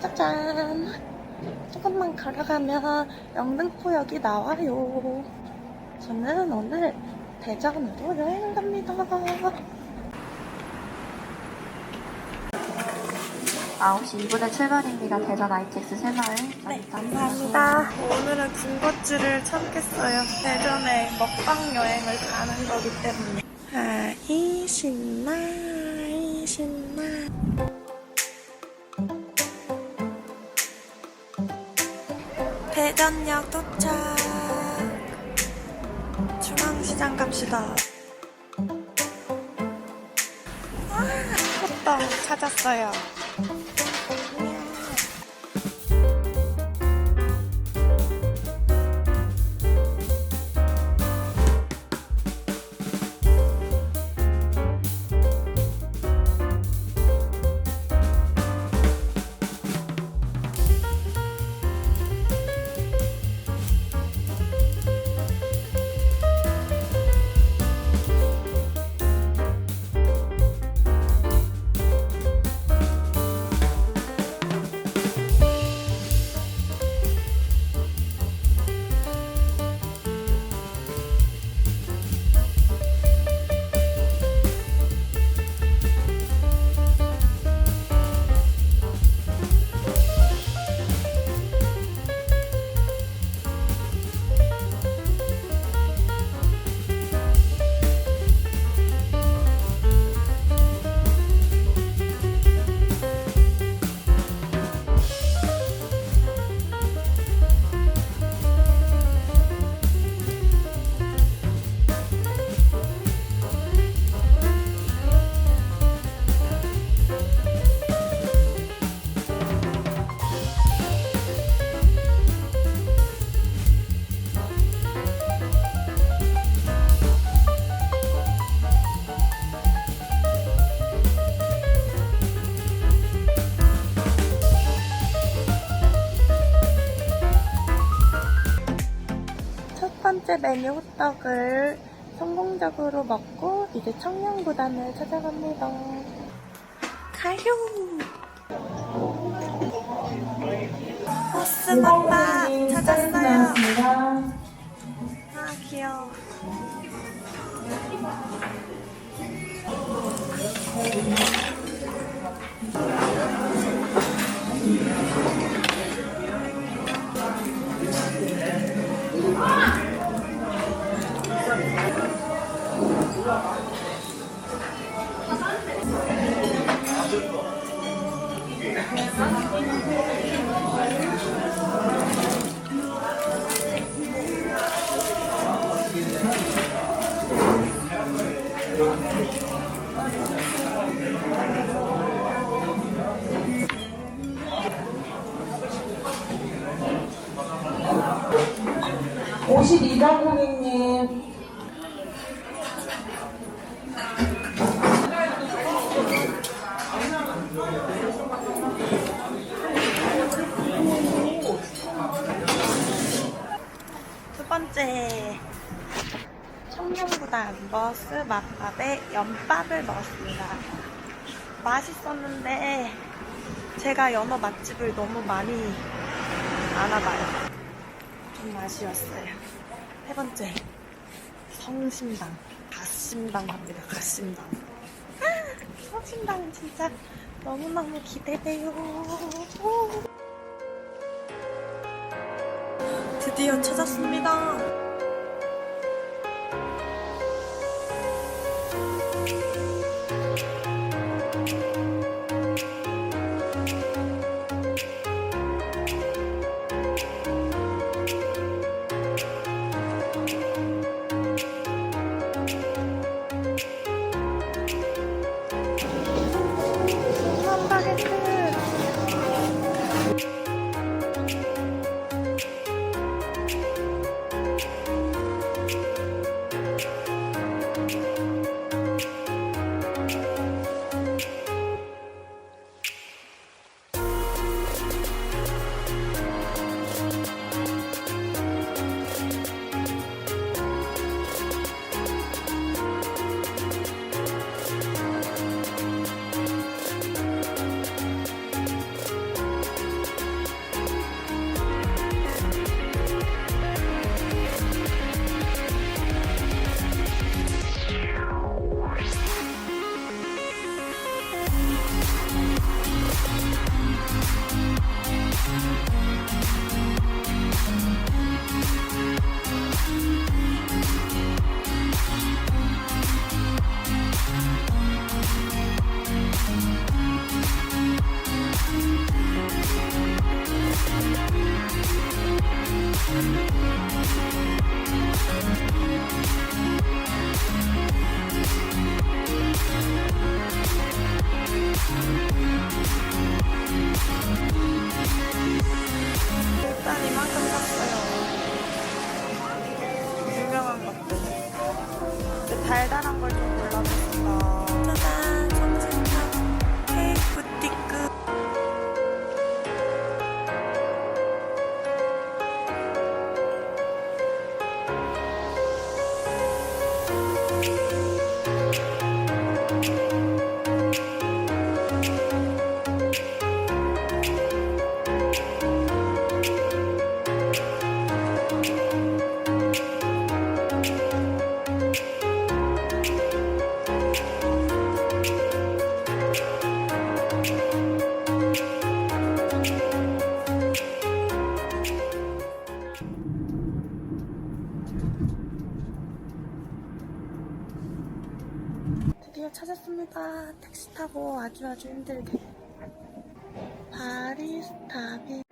짜잔. 조금만 걸어가면 영등포역이 나와요. 저는 오늘 대전으로 여행 갑니다. 9시 2분에 출발입니다. 대전 ITX 새마을. 네, 감사합니다. 오늘은 군것질을 참겠어요. 대전에 먹방 여행을 가는 거기 때문에. 아 이, 신나, 아이, 신나. 대전역 도착. 중앙시장 갑시다. 아, 호떡 찾았어요. 첫 번째 메뉴 호떡을 성공적으로 먹고 이제 청년구단을 찾아갑니다. 가요! 버스 오빠 찾았 52단 공인 버스 맛밥에 연밥을 먹었습니다. 맛있었는데 제가 연어 맛집을 너무 많이 알아봐요. 좀 아쉬웠어요. 세 번째 성심당 갓심당 갑니다. 갓심당. 아, 성심당은 진짜 너무너무 기대돼요. 오. 드디어 찾았습니다. 그만큼 샀어요. 유명한 것들. 달달한 걸 도착했습니다. 택시 타고 아주 아주 힘들게. 바리스타비.